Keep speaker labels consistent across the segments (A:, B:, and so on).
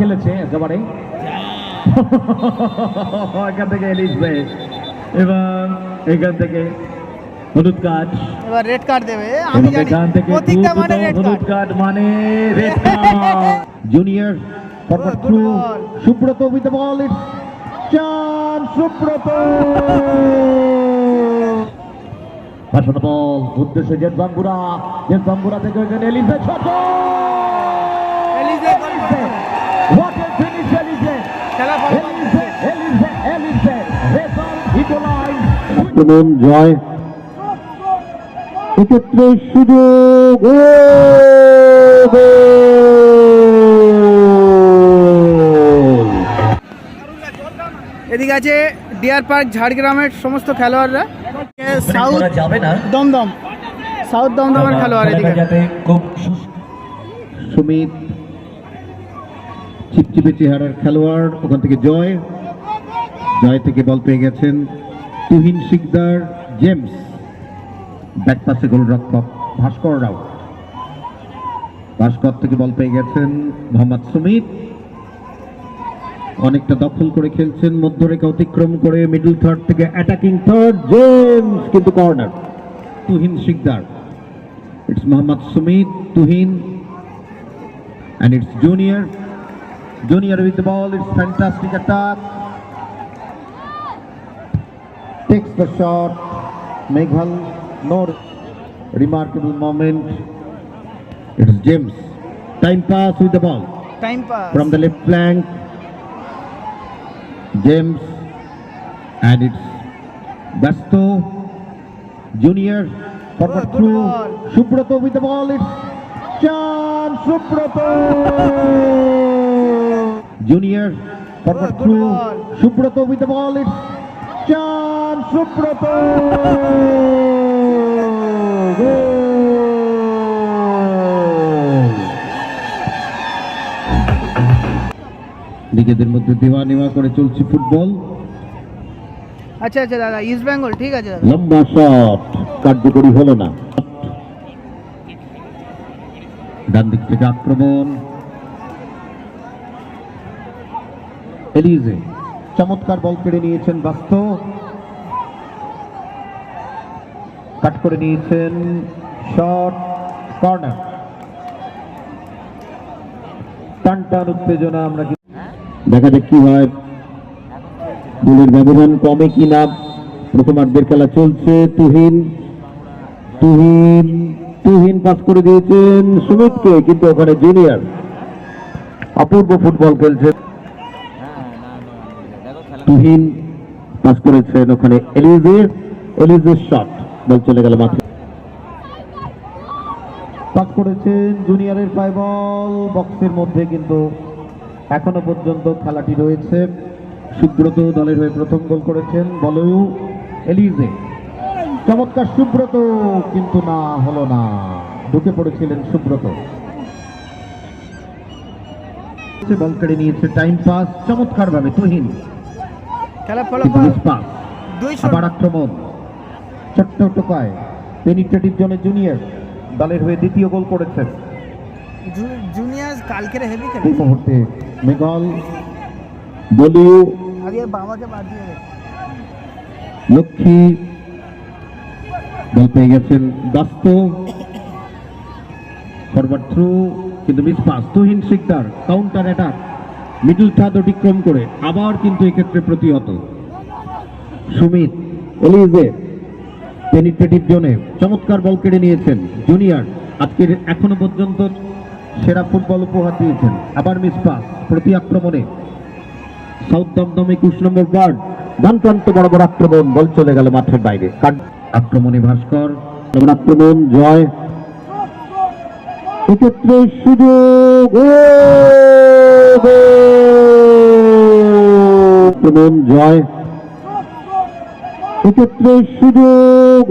A: খেলেছে একেবারে। এখান থেকে এলিসবে এবং এখান থেকে হলুদ কার্ড।
B: এবার রেড কার্ড দেবে। আমি
A: এবং
B: জানি
A: এখান থেকে
B: মানে রেড
A: হলুদ
B: কার্ড
A: মানে red card
B: junior
A: forward
B: through
A: Subrata with the ball it's চান সুব্রত পাশে বল উদ্দেশ্যে জেট বাঙ্গুরা জেট বাঙ্গুরা থেকে ওইখানে
B: করেছে।
A: ফিনিশ এলিসে
B: খেলা ফলাফল
A: এলিসে এলিসে এলিসে রেজাল্ট ইকুয়ালাইজ
C: আক্রমণ এক্ষেত্রে সুযোগ।
B: এদিকে আছে ডিয়ার পার্ক ঝাড়গ্রামের সমস্ত খেলোয়াড়রা। সাউথ
A: যাবে
B: দমদম। সাউথ দমদমের খেলোয়াড় এদিকে।
A: খুব
C: সুমিত চিপচিপে চেহারার খেলোয়াড়, ওখান থেকে জয়। জয় থেকে বল পেয়ে গেছেন তুহিন শিকদার, জেমস। ব্যাক পাসে গোলরক্ষক ভাস্কর রাও ভাস্কর থেকে বল পেয়ে গেছেন মোহাম্মদ সুমিত। অনেকটা দখল করে খেলছেন, মধ্যরেখা অতিক্রম করে মিডল থার্ড থেকে অ্যাটাকিং থার্ড জেমস কিন্তু corner Tuhin Sikdar. It's Mohammad Sumit, Tuhin, and it's Junior. Junior with the ball, it's fantastic attack. Takes the shot. Meghal, no remarkable moment. It's James. Time pass with the ball
B: time pass
C: from the left flank. James, and it's Basto. Junior forward
B: good
C: through.
B: ball.
C: Subroto with the ball. It's Chan Subroto. Through.
B: ball.
C: Subroto with the ball. It's Chan Subroto. Goal. নিজেদের মধ্যে দেওয়া নেওয়া করে চলছে football
B: আচ্ছা আচ্ছা দাদা east Bengal ঠিক আছে দাদা
C: লম্বা শট কার্যকরী হলো না ডান দিক থেকে আক্রমণ এলিজে, চমৎকার বল কেড়ে নিয়েছেন বাস্ত। কাট করে নিয়েছেন শর্ট কর্নার। টান উত্তেজনা আমরা কি- দেখা যাক কি হয়। গোলের ব্যবধান কমে কিনা প্রথমার্ধের খেলা চলছে। তুহিন তুহিন তুহিন পাস করে দিয়েছেন সুমিতকে, কিন্তু ওখানে জুনিয়র অপূর্ব ফুটবল খেলছে। তুহিন পাস করেছেন ওখানে এলিজের এলিজের শট বল চলে গেল মাঠে। পাস করেছেন জুনিয়রের পায় বল বক্সের মধ্যে কিন্তু এখনও পর্যন্ত খেলাটি রয়েছে। সুব্রত দলের হয়ে প্রথম গোল করেছেন বলউ এলিজে। চমৎকার সুব্রত কিন্তু না হলো না। ঢুকে পড়েছিলেন সুব্রত। বল কেড়ে নিয়েছে টাইম পাস চমৎকার ভাবে তুহিন।
B: খেলা ফলাফল
C: miss
B: দুই
C: আবার আক্রমণ। ছোট্ট টোকায় পেনিট্রেটিভ জোনে জুনিয়র দলের হয়ে দ্বিতীয় গোল করেছেন।
B: জুনিয়র কালকের হেভি
C: এই মুহূর্তে মেঘল বলিউ
B: আগে বাবাকে বাদ দিয়ে
C: লক্ষ্মী বল পেয়ে গেছেন দাস্ত। ফরওয়ার্ড থ্রু কিন্তু miss pass Tuhin Sikdar counter attack middle third অতিক্রম করে আবার কিন্তু এক্ষেত্রে প্রতিহত। সুমিত, এলিজে পেনিট্রেটিভ জোনে চমৎকার বল কেড়ে নিয়েছেন জুনিয়র আজকের এখনও পর্যন্ত সেরা ফুটবল উপহার দিয়েছেন। আবার মিস পাস প্রতি আক্রমণে। সাউথ দমদম একুশ নম্বর ওয়ার্ড ডান প্রান্ত বড় আক্রমণ বল চলে গেল মাঠের বাইরে। আক্রমণে ভাস্কর আক্রমণ, জয়। এক্ষেত্রে সুযোগ ও গোল! আক্রমণ জয়। এক্ষেত্রে সুযোগ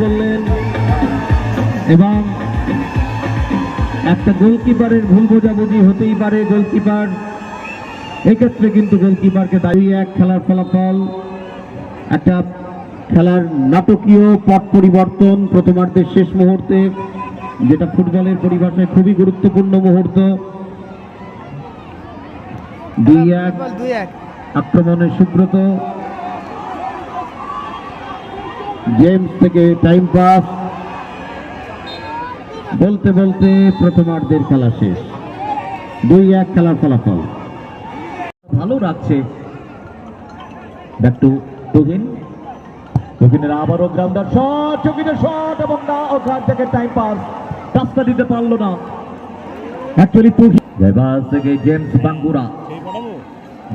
C: করলেন। এবং একটা গোলকিপারের ভুল বোঝাবুঝি হতেই পারে গোলকিপার। এক্ষেত্রে কিন্তু গোলকিপারকে দাঁড়িয়ে এক খেলার ফলাফল, একটা খেলার নাটকীয় পট পরিবর্তন প্রথমার্ধের শেষ মুহূর্তে যেটা ফুটবলের পরিভাষায় খুবই গুরুত্বপূর্ণ মুহূর্ত। দুই এক আক্রমণে সুব্রত। জেমস থেকে টাইম পাস। বলতে বলতে প্রথমার্ধের খেলা শেষ। দুই এক খেলার ফলাফল। ভালো রাখছে ব্যাক টু
A: আবারও গ্রাউন্ডার শট চকিনের শট এবং না ওখান থেকে টাইম পাস রাস্তা দিতে পারল না।
C: অ্যাকচুয়ালি
A: এবার থেকে জেমস বাঙ্গুরা।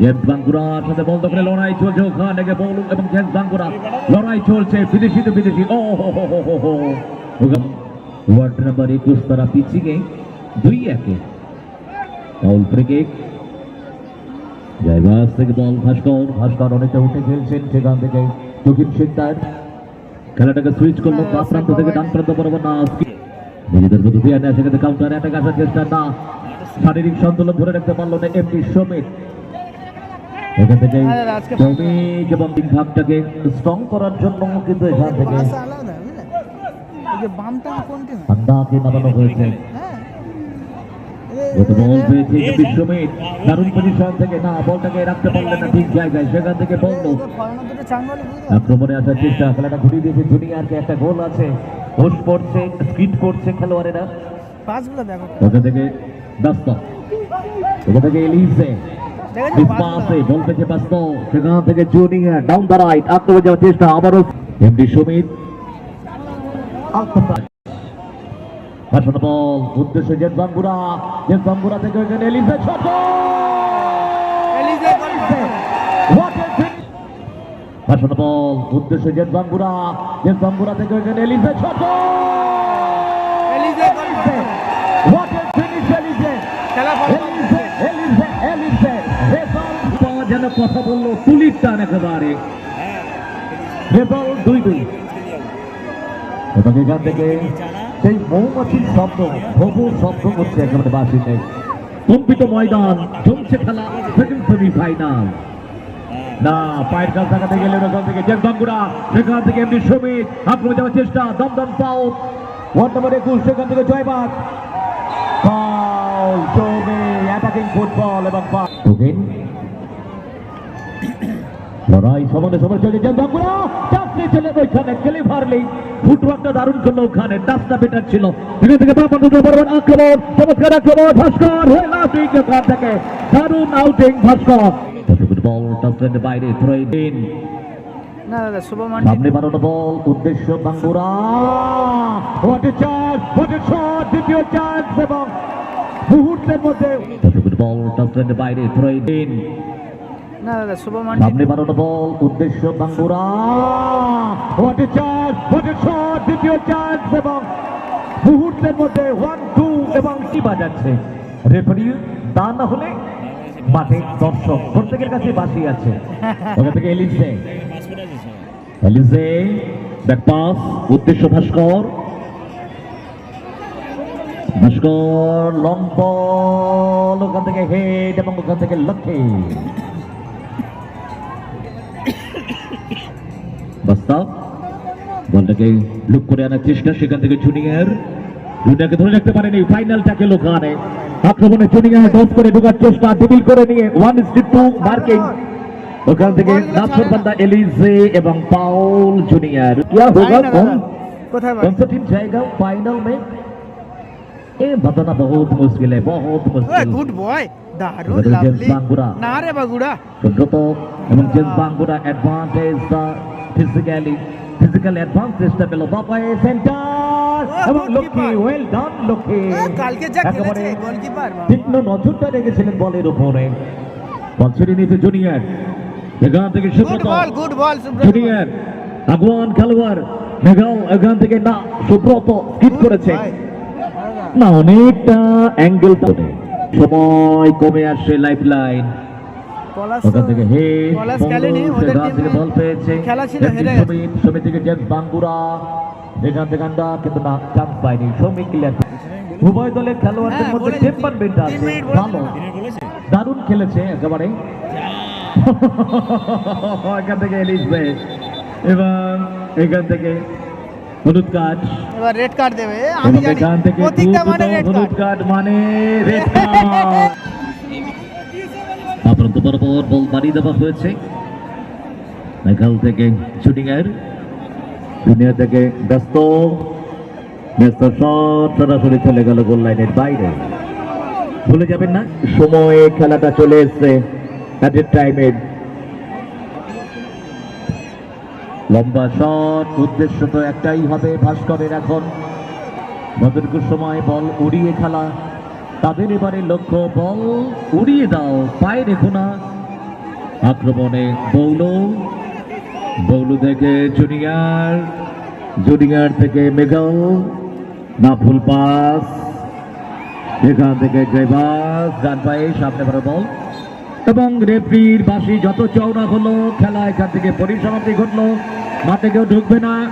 A: জেমস বাঙ্গুরার সাথে বল দখলে লড়াই চলছে ওখান থেকে বল এবং জেমস বাঙ্গুরা। লড়াই চলছে বিদেশি তো বিদেশি। ও হো হো হো হো হো ওয়ার্ড নাম্বার একুশ তারা পিছিয়ে দুই একে। ফ্রি কিক জয়বাস থেকে বল ভাস্কর। ভাস্কর অনেকটা উঠে খেলছেন সেখান থেকে। তুহিন সিকদার খেলাটাকে সুইচ করল
B: হ্যাঁ,
A: বাম প্রান্ত থেকে ডান প্রান্ত বরাবর না নিজেদের মধ্যে দিয়ে নেয় সেখানে কাউন্টার অ্যাটাক আসার চেষ্টা না শারীরিক সন্তুলন ধরে রাখতে পারল না এমনি সমিত এখান থেকে শ্রমিক এবং তিন ভাগটাকে স্ট্রং করার জন্য কিন্তু এখান থেকে
B: বামটা কোনটি হয়?
A: হয়েছে।
B: হ্যাঁ
A: বল পেয়েছে এমনি সমিত দারুণ পজিশন থেকে না বলটাকে রাখতে পারলেন না ঠিক জায়গায় সেখান থেকে বল
B: ফরানো দুটো
A: আক্রমণে আসার চেষ্টা খেলাটা ঘুরিয়ে দিয়েছে জুনিয়রকে একটা গোল আছে। করছে স্কিট করছে খেলোয়াড়েরা। থেকে থেকে এলিসে।
B: দেখেছ
A: পাসে বল পেয়েছে ব্যস্ত। সেখান থেকে জুনিয়র ডাউন দ্য রাইট আক্রমণ যাওয়ার চেষ্টা আবারও। এমডি সুমিত পাঠানো বল উদ্দেশ্যে জেন বাঙ্গুরা থেকে ওখানে
B: এলিজে
A: finish! পাঠানো বল উদ্দেশ্যে জেন বাঙ্গুরা থেকে ওখানে
B: এলিজে
A: পাওয়া যেন কথা বলল তুলির টান একেবারে। রেজাল্ট দুই দুই। এবং এখান থেকে সেই মৌমাছির শব্দ ভবু শব্দ করছে একেবারে বাসিতে। কম্পিত ময়দান, জমছে খেলা সেকেন্ড সেমি ফাইনাল না, পায়ের কাছ দেখাতে গেলে ওখান থেকে জেন বাঙ্গুরা। সেখান থেকে এমনি সমিত, আক্রমণ যাওয়ার চেষ্টা, দমদম সাউথ ওয়ার্ড নম্বর একুশ, সেখান থেকে জয়বাগ। ফাউল জমে অ্যাটাকিং ফুটবল এবং লড়াই সমানে সমানে চলে যান বাঙ্গুরা টাচ নিয়েছিলেন ওইখানে ক্লিভারলি ফুটওয়ার্কটা দারুণ করল ওখানে টাচটা বেটার ছিল। এখান থেকে বাম পান্ডু বরাবর আক্রমণ চমৎকার আক্রমণ ভাস্কর হয়ে লাফিং ওখান থেকে দারুণ আউটিং ভাস্কর। ফুটবল টাচলেনের বাইরে থ্রো ইন
B: না দাদা শুভমান
A: সামনে বাড়ানো বল উদ্দেশ্য Bangura what a chance what a shot দ্বিতীয় চান্স এবং মুহূর্তের মধ্যে। ফুটবল টাচলেনের বাইরে থ্রো ইন সামনে বাড়ানো বল, উদ্দেশ্য ভাস্কর। ভাস্কর লং বল, ওখান থেকে হেড এবং ওখান থেকে লক্ষ্যে। বাস্তব বলটাকে লুক করে আনার চেষ্টা সেখান থেকে জুনিয়র জুনিয়রকে ধরে রাখতে পারেনি ফাইনাল ট্যাকেল ওখানে আক্রমণে জুনিয়র ডস করে ঢোকার চেষ্টা ডিবিল করে নিয়ে ওয়ান ইস টু মার্কিং ওখান থেকে নাসর বান্দা এলিজে এবং পাউল জুনিয়র क्या होगा कौन
B: কোথায়
A: कौन सा टीम जाएगा फाइनल में ये बताना बहुत मुश्किल है बहुत मुश्किल
B: গুড বয় দারুণ
A: এবারে জেমস
B: লাভলি
A: বাঙ্গুরা।
B: না রে বাগুড়া
A: সুব্রত এবং James Bangura advantage physically physical অ্যাডভান্টেজটা পেল বাপায়ে সেন্টার এবং। লক্ষ্মী ওয়েল ডান লক্ষ্মী
B: কালকে যা খেলেছে গোলকিপার
A: তীক্ষ্ণ নজরটা রেখেছিলেন বলের উপরে। বল ছেড়ে নিয়েছে জুনিয়র এখান থেকে Subrata.
B: Ball good ball Subrata
A: junior আগুয়ান খেলোয়াড় মেঘাও এখান থেকে না সুব্রত স্কিপ করেছে। না অনেকটা অ্যাঙ্গেল পড়ে। সময় কমে আসছে লাইফ লাইন ওখান থেকে হে
B: পলাশ খেলেনি, ওদের
A: সেখান থেকে
B: টিমে
A: বল পেয়েছে।
B: খেলা ছিল,
A: একটি
B: হেরে গেছে।
A: সমিত সমিত থেকে জেমস বাঙ্গুরা। এখান থেকে আন্ডা কিন্তু না চান্স পায়নি সৌমিক ক্লিয়ার উভয় দলের খেলোয়াড়দের
B: হ্যাঁ,
A: মধ্যে টেম্পারমেন্ট আছে ভালো। দারুণ খেলেছে একেবারে। এখান থেকে এলিস বে। এবং এখান থেকে হলুদ কার্ড।
B: এবার রেড কার্ড দেবে। আমি জানি
A: এখান থেকে
B: মানে রেড
A: হলুদ
B: কার্ড
A: কার্ড মানে রেড কার্ড আপাতত বরাবর বল বাড়িয়ে দেওয়া হয়েছে। এখান থেকে শুটিং এর। দুনিয়া থেকে ব্যস্ত। সরাসরি চলে গেল গোল লাইনের বাইরে। ভুলে যাবেন না, সময়ে খেলাটা চলে এসছে অ্যাট টাইমে লম্বা শট, উদ্দেশ্য তো একটাই হবে ভাস্করের এখন। যতটুকু সময় বল উড়িয়ে খেলা। তাদের এবারে লক্ষ্য, বল উড়িয়ে দাও, পায়ে রেখো না। আক্রমণে বৌল। বৌলু থেকে জুনিয়র জুনিয়র থেকে মেঘাও না ফুল পাস। এখান থেকে গ্রেভাস ডান পায়ে, সামনে বড় বল। এবং রেফরির বাসি যত চওড়া হলো, খেলা এখান থেকে পরিসমাপ্তি ঘটলো। মাঠে কেউ ঢুকবে না।